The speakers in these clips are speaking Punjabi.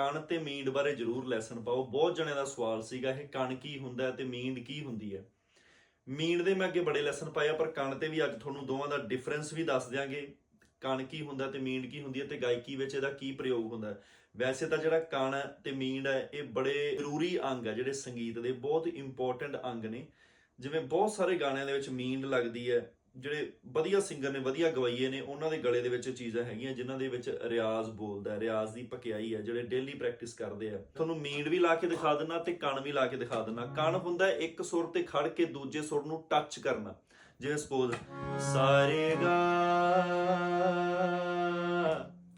ਕਣ ਤੇ ਮੀਂਡ ਬਾਰੇ ਜਰੂਰ ਲੈਸਨ ਪਾਓ। ਬਹੁਤ ਜਣਿਆਂ ਦਾ ਸਵਾਲ ਸੀਗਾ ਇਹ, ਕਣ ਕੀ ਹੁੰਦਾ ਹੈ ਤੇ ਮੀਂਡ ਕੀ ਹੁੰਦੀ ਹੈ? ਮੀਂਡ ਦੇ ਮੈਂ ਅੱਗੇ ਬੜੇ ਲੈਸਨ ਪਾਏ ਆ, ਪਰ ਕਣ ਤੇ ਵੀ ਅੱਜ ਤੁਹਾਨੂੰ ਦੋਵਾਂ ਦਾ ਡਿਫਰੈਂਸ ਵੀ ਦੱਸ ਦਿਆਂਗੇ। ਕਣ ਕੀ ਹੁੰਦਾ ਤੇ ਮੀਂਡ ਕੀ ਹੁੰਦੀ ਹੈ ਤੇ ਗਾਇਕੀ ਵਿੱਚ ਇਹਦਾ ਕੀ ਪ੍ਰਯੋਗ ਹੁੰਦਾ ਵੈਸੇ ਤਾਂ ਜਿਹੜਾ ਕਣ ਹੈ ਤੇ ਮੀਂਡ ਹੈ, ਇਹ ਬੜੇ ਜ਼ਰੂਰੀ ਅੰਗ ਹੈ, ਜਿਹੜੇ ਸੰਗੀਤ ਦੇ ਬਹੁਤ ਇੰਪੋਰਟੈਂਟ ਅੰਗ ਨੇ। ਜਿਵੇਂ ਬਹੁਤ ਸਾਰੇ ਗਾਣਿਆਂ ਦੇ ਵਿੱਚ ਮੀਂਡ ਲੱਗਦੀ ਹੈ ਜਿਹੜੇ ਵਧੀਆ ਸਿੰਗਰ ਨੇ, ਵਧੀਆ ਗਵਾਈਏ ਨੇ, ਉਹਨਾਂ ਦੇ ਗਲੇ ਦੇ ਵਿੱਚ ਚੀਜ਼ਾਂ ਹੈਗੀਆਂ ਜਿਨ੍ਹਾਂ ਦੇ ਵਿੱਚ ਰਿਆਜ਼ ਬੋਲਦਾ ਹੈ, ਰਿਆਜ਼ ਦੀ ਪਕਿਆਈ ਹੈ, ਜਿਹੜੇ ਡੇਲੀ ਪ੍ਰੈਕਟਿਸ ਕਰਦੇ ਆ। ਤੁਹਾਨੂੰ ਮੀਂਡ ਵੀ ਲਾ ਕੇ ਦਿਖਾ ਦਿੰਨਾ ਤੇ ਕਣ ਵੀ ਲਾ ਕੇ ਦਿਖਾ ਦਿੰਨਾ ਕਣ ਹੁੰਦਾ ਇੱਕ ਸੁਰ ਤੇ ਖੜ ਕੇ ਦੂਜੇ ਸੁਰ ਨੂੰ ਟੱਚ ਕਰਨਾ। ਜਿਵੇਂ ਸਪੋਜ਼ ਸਾਰੇ ਗਾ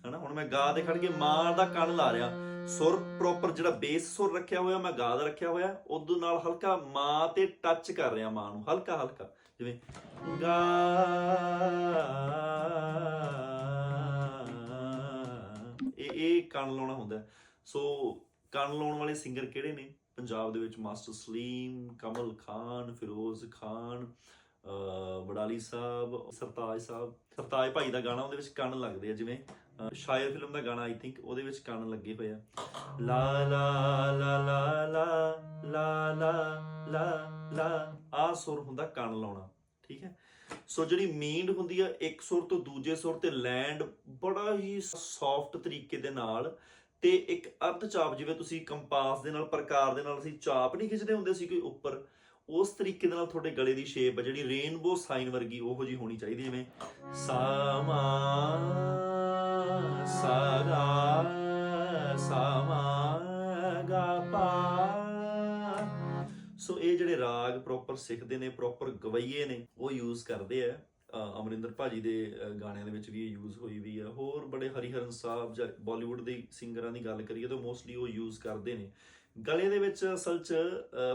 ਹਨਾ, ਹੁਣ ਮੈਂ ਗਾ ਤੇ ਖੜ ਕੇ ਮਾਂ ਦਾ ਕਣ ਲਾ ਰਿਹਾ। ਸੁਰ ਪ੍ਰੋਪਰ ਜਿਹੜਾ ਬੇਸ ਸੁਰ ਰੱਖਿਆ ਹੋਇਆ, ਮੈਂ ਗਾ ਦਾ ਰੱਖਿਆ ਹੋਇਆ ਉਦੋਂ ਨਾਲ ਹਲਕਾ ਮਾਂ ਤੇ ਟੱਚ ਕਰ ਰਿਹਾ ਮਾਂ ਨੂੰ, ਹਲਕਾ ਹਲਕਾ ਜਿਵੇਂ ਗਾ, ਇਹ ਇਹ ਕਣ ਲਾਉਣਾ ਹੁੰਦਾ ਹੈ। ਸੋ ਕੰਨ ਲਾਉਣ ਵਾਲੇ ਸਿੰਗਰ ਕਿਹੜੇ ਨੇ ਪੰਜਾਬ ਦੇ ਵਿੱਚ ਮਾਸਟਰ ਸਲੀਮ ਕਮਲ ਖਾਨ ਫਿਰੋਜ਼ ਖਾਨ ਅਹ ਸਾਹਿਬ, ਸਰਤਾਜ ਸਾਹਿਬ, ਸਰਤਾਜ ਭਾਈ ਦਾ ਗਾਣਾ ਉਹਦੇ ਵਿੱਚ ਕਣ ਲੱਗਦੇ ਆ, ਜਿਵੇਂ ਸ਼ਾਇਰ ਫਿਲਮ ਦਾ ਗਾਣਾ ਆਈ ਥਿੰਕ ਉਹਦੇ ਵਿੱਚ ਕਣ ਲੱਗੇ ਹੋਏ ਆ। ਲਾ ਲਾ ਲਾ ਲਾ ਲਾ ਲਾ ਲਾ ਲਾ ਲਾ ਆ ਸੁਰ ਹੁੰਦਾ ਕਣ ਲਾਉਣਾ, ਠੀਕ ਹੈ? ਸੋ ਜਿਹੜੀ ਮੀਂਡ ਹੁੰਦੀ ਆ, ਇੱਕ ਸੁਰ ਤੋਂ ਦੂਜੇ ਸੁਰ ਤੇ ਲੈਂਡ ਬੜਾ ਹੀ ਸੌਫਟ ਤਰੀਕੇ ਦੇ ਨਾਲ ਤੇ ਇੱਕ ਅਰਧ ਚਾਪ, ਜਿਵੇਂ ਤੁਸੀਂ ਕੰਪਾਸ ਦੇ ਨਾਲ, ਪ੍ਰਕਾਰ ਦੇ ਨਾਲ ਅਸੀਂ ਚਾਪ ਨਹੀਂ ਖਿੱਚਦੇ ਹੁੰਦੇ ਸੀ ਕੋਈ ਉੱਪਰ ਉਸ ਤਰੀਕੇ ਦੇ ਨਾਲ ਤੁਹਾਡੇ ਗਲੇ ਦੀ ਸ਼ੇਪ ਆ, ਜਿਹੜੀ ਰੇਨਬੋ ਸਾਈਨ ਵਰਗੀ ਉਹੋ ਜੀ ਹੋਣੀ ਚਾਹੀਦੀ ਜਿਵੇਂ ਸਾ ਮਾ ਸਾ ਗਾ, ਪਾ। ਸੋ ਇਹ ਜਿਹੜੇ ਰਾਗ ਪ੍ਰੋਪਰ ਸਿੱਖਦੇ ਨੇ ਪ੍ਰੋਪਰ ਗਵਈਏ ਨੇ, ਉਹ ਯੂਜ਼ ਕਰਦੇ ਆ। ਅਮਰਿੰਦਰ ਭਾਜੀ ਦੇ ਗਾਣਿਆਂ ਦੇ ਵਿੱਚ ਵੀ ਇਹ ਯੂਜ਼ ਹੋਈ ਵੀ ਆ। ਹੋਰ ਬੜੇ ਹਰੀਹਰਨ ਸਾਹਿਬ ਜਾਂ ਬਾਲੀਵੁੱਡ ਦੇ ਸਿੰਗਰਾਂ ਦੀ ਗੱਲ ਕਰੀਏ ਤਾਂ ਮੋਸਟਲੀ ਉਹ ਯੂਜ਼ ਕਰਦੇ ਨੇ। ਗਲੇ ਦੇ ਵਿੱਚ ਅਸਲ 'ਚ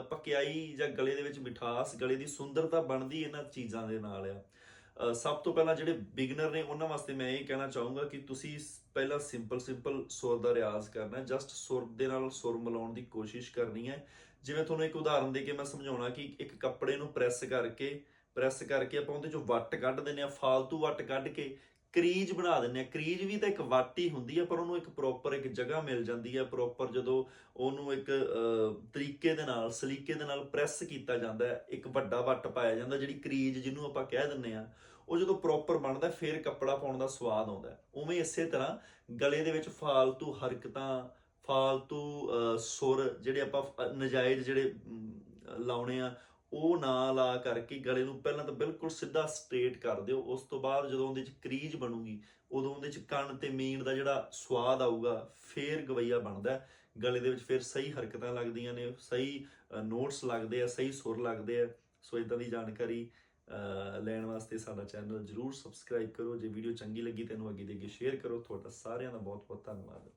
ਪਕਿਆਈ ਜਾਂ ਗਲੇ ਦੇ ਵਿੱਚ ਮਿਠਾਸ, ਗਲੇ ਦੀ ਸੁੰਦਰਤਾ ਬਣਦੀ ਇਹਨਾਂ ਚੀਜ਼ਾਂ ਦੇ ਨਾਲ ਆ। ਸਭ ਤੋਂ ਪਹਿਲਾਂ ਜਿਹੜੇ ਬਿਗਨਰ ਨੇ, ਉਹਨਾਂ ਵਾਸਤੇ ਮੈਂ ਇਹ ਕਹਿਣਾ ਚਾਹੂੰਗਾ ਕਿ ਤੁਸੀਂ ਪਹਿਲਾਂ ਸਿੰਪਲ ਸਿੰਪਲ ਸੁਰ ਦਾ ਰਿਆਜ਼ ਕਰਨਾ ਜਸਟ ਸੁਰ ਦੇ ਨਾਲ ਸੁਰ ਮਿਲਾਉਣ ਦੀ ਕੋਸ਼ਿਸ਼ ਕਰਨੀ ਹੈ। ਜਿਵੇਂ ਤੁਹਾਨੂੰ ਇੱਕ ਉਦਾਹਰਨ ਦੇ ਕੇ ਮੈਂ ਸਮਝਾਉਣਾ ਕਿ ਇੱਕ ਕੱਪੜੇ ਨੂੰ ਪ੍ਰੈਸ ਕਰਕੇ ਪ੍ਰੈਸ ਕਰਕੇ ਆਪਾਂ ਉਹਦੇ ਚੋਂ ਵੱਟ ਕੱਢ ਦਿੰਨੇ ਆ ਫਾਲਤੂ ਵੱਟ ਕੱਢ ਕੇ ਕਰੀਜ ਬਣਾ ਦਿੰਨੇ ਆ। ਕਰੀਜ ਵੀ ਤਾਂ ਇੱਕ ਵੱਟ ਹੀ ਹੁੰਦੀ ਆ, ਪਰ ਉਹਨੂੰ ਇੱਕ ਪ੍ਰੋਪਰ ਇੱਕ ਜਗ੍ਹਾ ਮਿਲ ਜਾਂਦੀ ਆ ਪ੍ਰੋਪਰ ਜਦੋਂ ਉਹਨੂੰ ਇੱਕ ਤਰੀਕੇ ਦੇ ਨਾਲ, ਸਲੀਕੇ ਦੇ ਨਾਲ ਪ੍ਰੈਸ ਕੀਤਾ ਜਾਂਦਾ ਹੈ, ਇੱਕ ਵੱਡਾ ਵੱਟ ਪਾਇਆ ਜਾਂਦਾ ਜਿਹੜੀ ਕਰੀਜ ਜਿਹਨੂੰ ਆਪਾਂ ਕਹਿ ਦਿੰਨੇ ਆ, ਉਹ ਜਦੋਂ ਪ੍ਰੋਪਰ ਬਣਦਾ, ਫਿਰ ਕੱਪੜਾ ਪਾਉਣ ਦਾ ਸਵਾਦ ਆਉਂਦਾ ਉਵੇਂ ਇਸੇ ਤਰ੍ਹਾਂ ਗਲੇ ਦੇ ਵਿੱਚ ਫਾਲਤੂ ਹਰਕਤਾਂ, ਫਾਲਤੂ ਸੁਰ ਜਿਹੜੇ ਆਪਾਂ ਫ- ਨਜਾਇਜ਼ ਜਿਹੜੇ ਲਾਉਣੇ ਆ ਉਹ ਨਾ ਲਾ ਕਰਕੇ ਗਲੇ ਨੂੰ ਪਹਿਲਾਂ ਤਾਂ ਬਿਲਕੁਲ ਸਿੱਧਾ ਸਟ੍ਰੇਟ ਕਰ ਦਿਓ। ਉਸ ਤੋਂ ਬਾਅਦ ਜਦੋਂ ਉਹਦੇ ਚ ਕਰੀਜ ਬਣੂਗੀ, ਉਦੋਂ ਉਹਦੇ ਚ ਕੰਨ ਤੇ ਮੀਣ ਦਾ ਜਿਹੜਾ ਸਵਾਦ ਆਊਗਾ, ਫੇਰ ਗਵਈਆ ਬਣਦਾ ਗਲੇ ਦੇ ਵਿੱਚ ਫਿਰ ਸਹੀ ਹਰਕਤਾਂ ਲੱਗਦੀਆਂ ਨੇ, ਸਹੀ ਨੋਟਸ ਲੱਗਦੇ ਆ, ਸਹੀ ਸੁਰ ਲੱਗਦੇ ਆ। ਸੋ ਇਦਾਂ ਦੀ ਜਾਣਕਾਰੀ ਲੈਣ ਵਾਸਤੇ ਸਾਡਾ ਚੈਨਲ ਜਰੂਰ ਸਬਸਕ੍ਰਾਈਬ ਕਰੋ। ਜੇ ਵੀਡੀਓ ਚੰਗੀ ਲੱਗੀ, ਤੈਨੂੰ ਅੱਗੇ ਦੇ ਅੱਗੇ ਸ਼ੇਅਰ ਕਰੋ। ਤੁਹਾਡਾ ਸਾਰਿਆਂ ਦਾ ਬਹੁਤ ਬਹੁਤ ਧੰਨਵਾਦ।